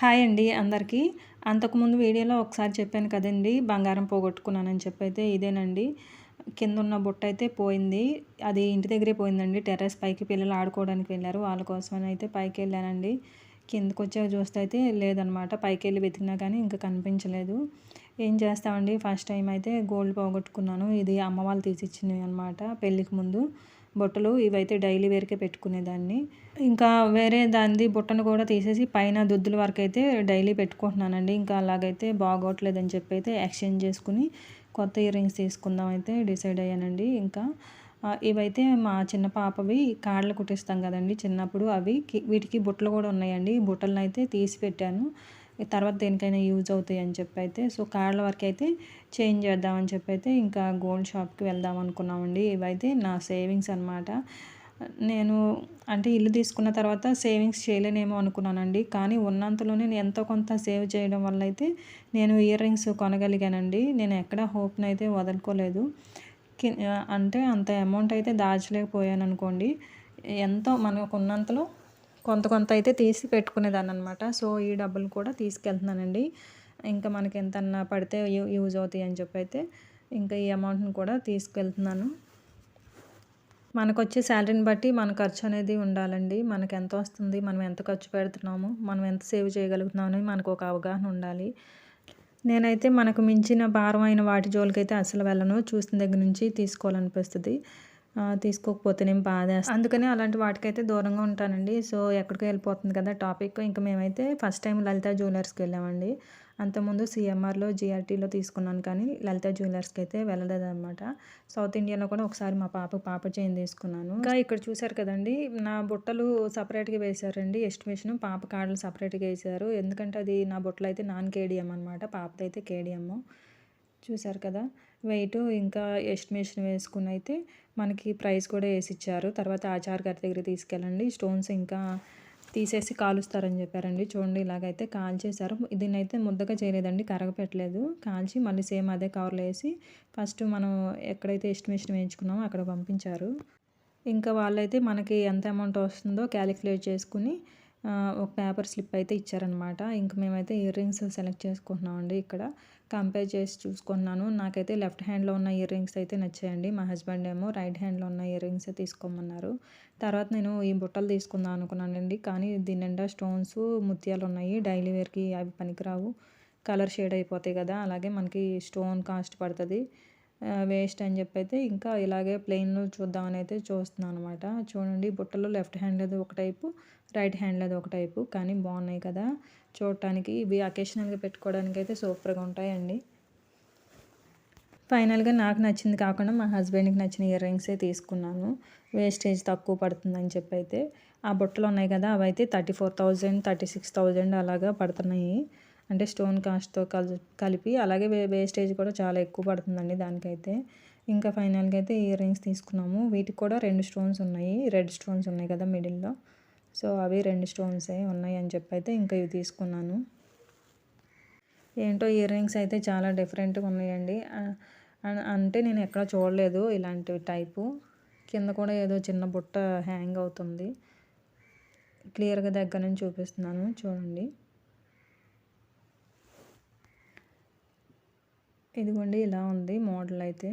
Hi అండి అందరికీ. అంతకుముందు వీడియోలో ఒకసారి చెప్పాను కదండి బంగారం పోగొట్టుకున్నానని చెప్పి అయితే ఇదేనండి. కింద ఉన్న బుట్ట అయితే పోయింది. అది ఇంటి దగ్గరే పోయిందండి. టెర్రస్ పైకి పిల్లలు ఆడుకోవడానికి వెళ్ళారు. వాళ్ళ కోసమని అయితే పైకి వెళ్ళానండి. కిందకు వచ్చాక చూస్తే అయితే లేదనమాట. పైకి వెళ్ళి వెతికినా కానీ ఇంకా కనిపించలేదు. ఏం చేస్తామండి? ఫస్ట్ టైం అయితే గోల్డ్ పోగొట్టుకున్నాను. ఇది అమ్మ వాళ్ళు తీసిచ్చినవి అనమాట పెళ్ళికి ముందు. బుట్టలు ఇవైతే డైలీ వేర్కే పెట్టుకునేదాన్ని. ఇంకా వేరే దాన్ని బుట్టను కూడా తీసేసి పైన దుద్దుల వరకు అయితే డైలీ పెట్టుకుంటున్నానండి. ఇంకా అలాగైతే బాగోట్లేదని చెప్పి అయితే ఎక్స్చేంజ్ చేసుకుని కొత్త ఇయర్ రింగ్స్ తీసుకుందాం అయితే డిసైడ్ అయ్యానండి. ఇంకా ఇవైతే మా చిన్న పాపవి కాళ్ళు కుట్టిస్తాం కదండి. చిన్నప్పుడు అవి వీటికి బుట్టలు కూడా ఉన్నాయండి. బుట్టలను అయితే తీసి పెట్టాను. తర్వాత దేనికైనా యూజ్ అవుతాయి అని చెప్పి అయితే సో కార్ల వరకు అయితే చేంజ్ చేద్దామని చెప్పి అయితే ఇంకా గోల్డ్ షాప్కి వెళ్దాం అనుకున్నామండి. ఇవైతే నా సేవింగ్స్ అనమాట నేను అంటే ఇల్లు తీసుకున్న తర్వాత సేవింగ్స్ చేయలేనేమో అనుకున్నానండి. కానీ ఉన్నంతలోనే నేను ఎంతో కొంత సేవ్ చేయడం వల్ల అయితే నేను ఇయర్ రింగ్స్ కొనగలిగానండి. నేను ఎక్కడ హోప్ని అయితే వదులుకోలేదు. అంటే అంత అమౌంట్ అయితే దాచలేకపోయాను అనుకోండి. ఎంతో మనకు ఉన్నంతలో కొంత కొంత అయితే తీసి పెట్టుకునేదాన్ని అనమాట సో ఈ డబ్బులు కూడా తీసుకెళ్తున్నానండి. ఇంకా మనకి ఎంత పడితే యూజ్ అవుతాయి అని చెప్పి అయితే ఇంకా ఈ అమౌంట్ని కూడా తీసుకెళ్తున్నాను. మనకు వచ్చే శాలరీని బట్టి మన ఖర్చు అనేది ఉండాలండి. మనకు ఎంత వస్తుంది మనం ఎంత ఖర్చు పెడుతున్నాము మనం ఎంత సేవ్ చేయగలుగుతున్నాము అని మనకు ఒక అవగాహన ఉండాలి. నేనైతే మనకు మించిన భారం అయిన వాటి జోలికైతే అసలు వెళ్ళను. చూసిన దగ్గర నుంచి తీసుకోవాలనిపిస్తుంది. తీసుకోకపోతే నేను బాధేస్తాను అందుకని అలాంటి వాటికైతే దూరంగా ఉంటానండి. సో ఎక్కడికి వెళ్ళిపోతుంది కదా టాపిక్. ఇంకా మేమైతే ఫస్ట్ టైం లలిత జ్యువెలర్స్కి వెళ్ళామండి. అంతకుముందు సిఎంఆర్లో జిఆర్టీలో తీసుకున్నాను కానీ లలిత జ్యువెలర్స్కి అయితే వెళ్ళలేదన్నమాట. సౌత్ ఇండియాలో కూడా ఒకసారి మా పాప పాప చైన్ తీసుకున్నాను. ఇంకా ఇక్కడ చూశారు కదండి నా బుట్టలు సపరేట్గా వేశారండి. ఎస్టిమేషన్ పాప కార్డులు సపరేట్గా వేశారు. ఎందుకంటే అది నా బుట్టలు అయితే నాన్ కేడిఎం అనమాట పాపదైతే కేడిఎం చూశారు కదా? వెయిట్ ఇంకా ఎస్టిమేషన్ వేసుకుని అయితే మనకి ప్రైస్ కూడా వేసి ఇచ్చారు తర్వాత ఆచార్ గారి దగ్గర తీసుకెళ్ళండి. స్టోన్స్ ఇంకా తీసేసి కాలుస్తారని చెప్పారండి. చూడండి ఇలాగైతే కాల్చేశారు. దీన్ని అయితే ముద్దగా చేయలేదండి కరగపెట్టలేదు. కాల్చి మళ్ళీ సేమ్ అదే కవర్లో వేసి ఫస్ట్ మనం ఎక్కడైతే ఎస్టిమేషన్ వేయించుకున్నామో అక్కడ పంపించారు. ఇంకా వాళ్ళైతే మనకి ఎంత అమౌంట్ వస్తుందో క్యాలిక్యులేట్ చేసుకుని ఒక పేపర్ స్లిప్ అయితే ఇచ్చారనమాట. ఇంక మేమైతే ఇయర్ రింగ్స్ సెలెక్ట్ చేసుకుంటున్నామండి ఇక్కడ. కంపేర్ చేసి చూసుకున్నాను నాకైతే లెఫ్ట్ హ్యాండ్లో ఉన్న ఇయర్ రింగ్స్ అయితే నచ్చాయండి. మా హస్బెండ్ ఏమో రైట్ హ్యాండ్లో ఉన్న ఇయర్ రింగ్స్ తీసుకోమన్నారు. తర్వాత నేను ఈ బుట్టలు తీసుకుందాం అనుకున్నానండి. కానీ దీని నిండా స్టోన్స్ ముత్యాలు ఉన్నాయి. డైలీ వేర్కి అవి పనికిరావు. కలర్ షేడ్ అయిపోతాయి కదా. అలాగే మనకి స్టోన్ కాస్ట్ పడుతుంది. వేస్ట్ అని చెప్పి అయితే ఇంకా ఇలాగే ప్లెయిన్లో చూద్దామని అయితే చూస్తున్నాను అనమాట చూడండి బుట్టలో లెఫ్ట్ హ్యాండ్ లేదు ఒక టైపు రైట్ హ్యాండ్ లేదు ఒక టైపు కానీ బాగున్నాయి కదా. చూడటానికి ఇవి అకేషనల్గా పెట్టుకోవడానికి అయితే సూపర్గా ఉంటాయండి. ఫైనల్గా నాకు నచ్చింది కాకుండా మా హస్బెండ్కి నచ్చిన ఇయర్ రింగ్సే తీసుకున్నాను. వేస్టేజ్ తక్కువ పడుతుందని చెప్పి అయితే ఆ బుట్టలు ఉన్నాయి కదా అవి అయితే thirty four thousand thirty six thousand అలాగా పడుతున్నాయి. అంటే స్టోన్ కాస్ట్తో కలిపి అలాగే వేస్టేజ్ కూడా చాలా ఎక్కువ పడుతుందండి దానికైతే. ఇంకా ఫైనల్గా అయితే ఇయర్ రింగ్స్ తీసుకున్నాము. వీటికి కూడా రెండు స్టోన్స్ ఉన్నాయి. రెడ్ స్టోన్స్ ఉన్నాయి కదా మిడిల్లో. సో అవి రెండు స్టోన్సే ఉన్నాయి అని చెప్పి అయితే ఇంకా ఇవి తీసుకున్నాను. ఏంటో ఇయర్ రింగ్స్ అయితే చాలా డిఫరెంట్గా ఉన్నాయండి. అంటే నేను ఎక్కడ చూడలేదు ఇలాంటి టైపు. కింద కూడా ఏదో చిన్న బుట్ట హ్యాంగ్ అవుతుంది. క్లియర్గా దగ్గర నుంచి చూపిస్తున్నాను. చూడండి. ఇదిగోండి ఇలా ఉంది మోడల్ అయితే.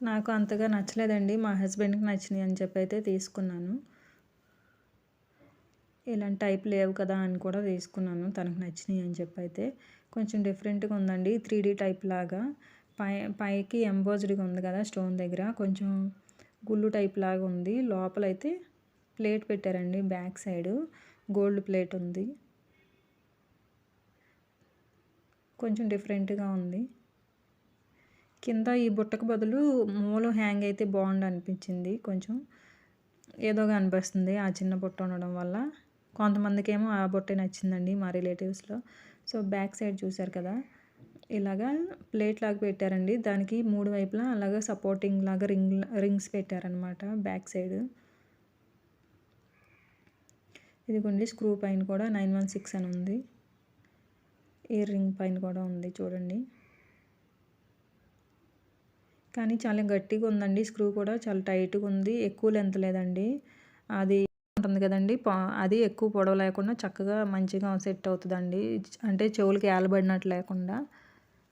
నాకు అంతగా నచ్చలేదండి మా హస్బెండ్కి నచ్చినాయి అని చెప్పి అయితే తీసుకున్నాను. ఇలాంటి టైప్ లేవు కదా అని కూడా తీసుకున్నాను తనకు నచ్చినాయి అని చెప్పి అయితే. కొంచెం డిఫరెంట్గా ఉందండి త్రీ డీ టైప్ లాగా. పై పైకి ఎంబోజరీగా ఉంది కదా స్టోన్ దగ్గర కొంచెం గుళ్ళు టైప్ లాగా ఉంది. లోపలైతే ప్లేట్ పెట్టారండి బ్యాక్ సైడ్. గోల్డ్ ప్లేట్ ఉంది. కొంచెం డిఫరెంట్గా ఉంది. కింద ఈ బుట్టకు బదులు మూల హ్యాంగ్ అయితే బాగుండు అనిపించింది. కొంచెం ఏదోగా అనిపిస్తుంది ఆ చిన్న బుట్ట ఉండడం వల్ల. కొంతమందికి ఏమో ఆ బుట్టే నచ్చిందండి మా రిలేటివ్స్లో. సో బ్యాక్ సైడ్ చూశారు కదా. ఇలాగా ప్లేట్ లాగా పెట్టారండి. దానికి మూడు వైపులా అలాగా సపోర్టింగ్ లాగా రింగ్ రింగ్స్ పెట్టారనమాట బ్యాక్ సైడ్. ఇదిగోండి స్క్రూ పైన కూడా నైన్ వన్ సిక్స్ అని ఉంది. ఇయర్ రింగ్ పైన కూడా ఉంది చూడండి. కానీ చాలా గట్టిగా ఉందండి స్క్రూ కూడా చాలా టైట్గా ఉంది. ఎక్కువ లెంత్ లేదండి. అది ఉంటుంది కదండి అది ఎక్కువ పొడవు లేకుండా చక్కగా మంచిగా సెట్ అవుతుందండి. అంటే చెవులకి ఏలబడినట్టు లేకుండా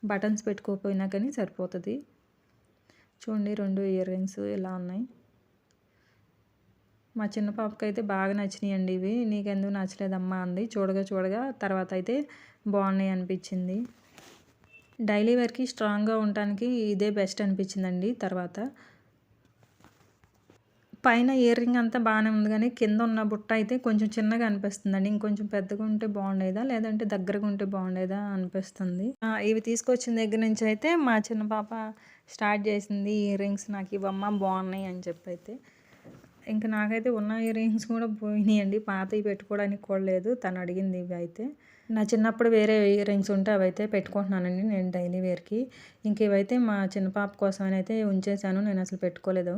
బటన్స్ పెట్టుకోకపోయినా కానీ సరిపోతుంది. చూడండి రెండు ఇయర్ రింగ్స్ ఇలా ఉన్నాయి. మా చిన్న పాపకి అయితే బాగా నచ్చినాయండి ఇవి. నీకెందుకు నచ్చలేదమ్మా అంది. చూడగా చూడగా తర్వాత అయితే బాగున్నాయి అనిపించింది. డైలీ వేర్కి స్ట్రాంగ్గా ఉండటానికి ఇదే బెస్ట్ అనిపించిందండి తర్వాత. పైన ఇయర్ రింగ్ అంతా బాగానే ఉంది కానీ కింద ఉన్న బుట్ట అయితే కొంచెం చిన్నగా అనిపిస్తుందండి. ఇంకొంచెం పెద్దగా ఉంటే బాగుండేదా? లేదంటే దగ్గరగా ఉంటే బాగుండేదా అనిపిస్తుంది. ఇవి తీసుకొచ్చిన దగ్గర నుంచి అయితే మా చిన్న పాప స్టార్ట్ చేసింది ఇయర్ రింగ్స్ నాకు ఇవమ్మ బాగున్నాయి అని చెప్పి అయితే ఇంకా నాకైతే ఉన్న ఇయర్ రింగ్స్ కూడా పోయినాయండి. పాతవి పెట్టుకోవడానికి కూడా లేదు. తను అడిగింది ఇవి అయితే. నా చిన్నప్పుడు వేరే ఇయర్ రింగ్స్ ఉంటే అవైతే పెట్టుకుంటున్నానండి నేను డైలీ వేర్కి. ఇంక ఇవైతే మా చిన్న పాప కోసం అయితే ఉంచేసాను నేను అసలు పెట్టుకోలేదు.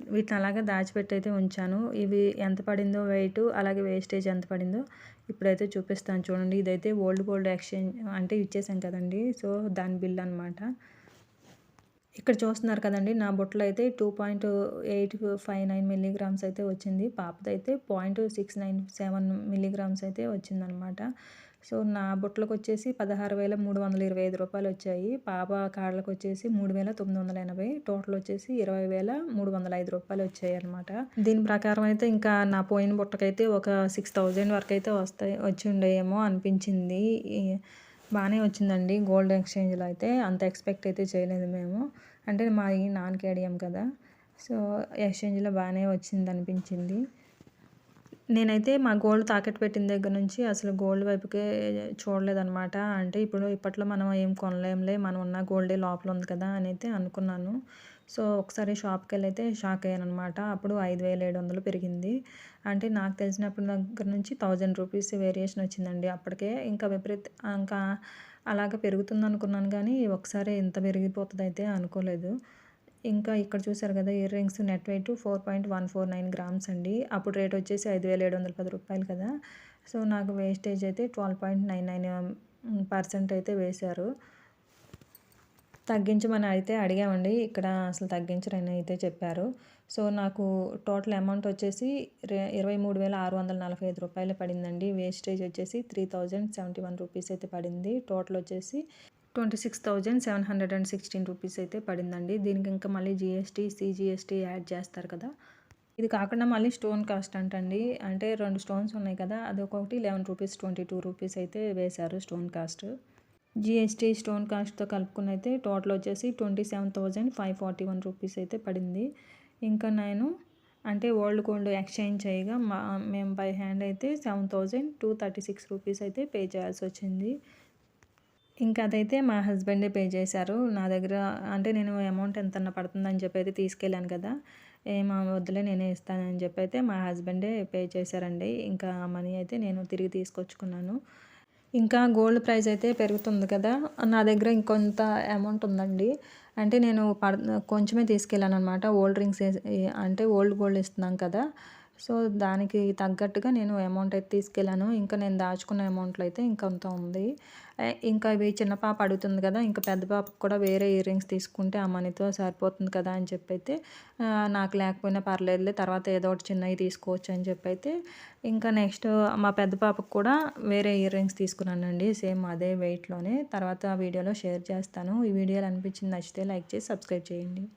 వీటిని అలాగే దాచిపెట్టి అయితే ఉంచాను. ఇవి ఎంత పడిందో వెయిట్ అలాగే వేస్టేజ్ ఎంత పడిందో ఇప్పుడైతే చూపిస్తాను. చూడండి ఇదైతే ఓల్డ్ గోల్డ్ ఎక్స్చేంజ్ అంటే ఇచ్చేసాం కదండి. సో దాని బిల్ అనమాట ఇక్కడ చూస్తున్నారు కదండి నా బుట్టలో అయితే two point eight five nine milligrams అయితే వచ్చింది. పాపదైతే point six nine seven milligrams అయితే వచ్చిందనమాట. సో నా బుట్టలకు వచ్చేసి పదహారు వేల మూడు వందల ఇరవై ఐదు రూపాయలు వచ్చాయి. పాప కాళ్ళకు వచ్చేసి మూడు వేల తొమ్మిది వందల ఎనభై టోటల్ వచ్చేసి ఇరవై వేల మూడు వందల ఐదు రూపాయలు వచ్చాయి అనమాట. దీని ప్రకారం అయితే ఇంకా నా పోయిన బుట్టకైతే ఒక సిక్స్ థౌజండ్ వరకు అయితే వస్తాయి వచ్చి ఉండేమో అనిపించింది. బాగానే వచ్చిందండి గోల్డ్ ఎక్స్చేంజ్లో అయితే అంత ఎక్స్పెక్ట్ అయితే చేయలేదు మేము. అంటే మాది నాన్ కేడియం కదా. సో ఎక్స్చేంజ్లో బాగానే వచ్చింది అనిపించింది. నేనైతే మా గోల్డ్ తాకెట్ పెట్టిన దగ్గర నుంచి అసలు గోల్డ్ వైపుకే చూడలేదనమాట అంటే ఇప్పుడు ఇప్పట్లో మనం ఏం కొనలేంలే మనం ఉన్న గోల్డే లోపల ఉంది కదా అని అయితే అనుకున్నాను. సో ఒకసారి షాప్కి వెళ్ళి అయితే షాక్ అయ్యాను అనమాట అప్పుడు ఐదు వేల ఏడు వందలు పెరిగింది. అంటే నాకు తెలిసినప్పటి దగ్గర నుంచి థౌజండ్ రూపీస్ వేరియేషన్ వచ్చిందండి. అప్పటికే ఇంకా విపరీత ఇంకా అలాగ పెరుగుతుంది అనుకున్నాను కానీ ఒకసారి ఇంత పెరిగిపోతుంది అయితే అనుకోలేదు. ఇంకా ఇక్కడ చూసారు కదా ear rings net weight four point one four nine grams అండి. అప్పుడు రేట్ వచ్చేసి ఐదు వేల ఏడు వందల పది రూపాయలు కదా. సో నాకు వేస్టేజ్ అయితే twelve point nine nine percent అయితే వేశారు. తగ్గించమని అయితే అడిగామండి. ఇక్కడ అసలు తగ్గించరని అయితే చెప్పారు. సో నాకు టోటల్ అమౌంట్ వచ్చేసి ఇరవై మూడు వేల ఆరు వందల నలభై ఐదు రూపాయలు పడిందండి. వేస్టేజ్ వచ్చేసి three thousand seventy one rupees అయితే పడింది. టోటల్ వచ్చేసి twenty six thousand seven hundred and sixteen rupees అయితే పడిందండి. దీనికి ఇంకా మళ్ళీ జిఎస్టీ సిజిఎస్టీ యాడ్ చేస్తారు కదా. ఇది కాకుండా మళ్ళీ స్టోన్ కాస్ట్ అంటండి. అంటే రెండు స్టోన్స్ ఉన్నాయి కదా అది ఒకటి eleven rupees twenty two rupees అయితే వేశారు స్టోన్ కాస్ట్. జిఎస్టీ స్టోన్ కాస్ట్తో కలుపుకుని అయితే టోటల్ వచ్చేసి twenty seven thousand five forty one rupees అయితే పడింది. ఇంకా నేను అంటే ఓల్డ్ గోల్డ్ ఎక్స్చేంజ్ చేయగా మా మేము బై హ్యాండ్ అయితే seven thousand two thirty six rupees అయితే పే చేయాల్సి వచ్చింది. ఇంకా అదైతే మా హస్బెండే పే చేశారు. నా దగ్గర అంటే నేను అమౌంట్ ఎంత పడుతుందని చెప్పి అయితే తీసుకెళ్ళాను కదా. ఏం వద్దులే నేనే ఇస్తానని చెప్పి అయితే మా హస్బెండే పే చేశారండి. ఇంకా మనీ అయితే నేను తిరిగి తీసుకొచ్చుకున్నాను. ఇంకా గోల్డ్ ప్రైస్ అయితే పెరుగుతుంది కదా. నా దగ్గర ఇంకొంత అమౌంట్ ఉందండి. అంటే నేను పడ కొంచెమే తీసుకెళ్ళాను అనమాట ఓల్డ్ రింగ్స్ అంటే ఓల్డ్ గోల్డ్ ఇస్తున్నాం కదా. సో దానికి తగ్గట్టుగా నేను అమౌంట్ అయితే తీసుకెళ్ళాను. ఇంకా నేను దాచుకున్న అమౌంట్లో అయితే ఇంకంత ఉంది. ఇంకా ఇవి చిన్న పాప అడుగుతుంది కదా ఇంకా పెద్ద పాపకు కూడా వేరే ఇయర్ రింగ్స్ తీసుకుంటే ఆ మనీతో సరిపోతుంది కదా అని చెప్పైతే నాకు లేకపోయినా పర్లేదులే తర్వాత ఏదో ఒకటి చిన్నవి తీసుకోవచ్చు అని చెప్పైతే ఇంకా నెక్స్ట్ మా పెద్ద పాపకు కూడా వేరే ఇయర్ రింగ్స్ తీసుకున్నానండి సేమ్ అదే వెయిట్లోనే తర్వాత వీడియోలో షేర్ చేస్తాను. ఈ వీడియోలు అనిపించింది నచ్చితే లైక్ చేసి సబ్స్క్రైబ్ చేయండి.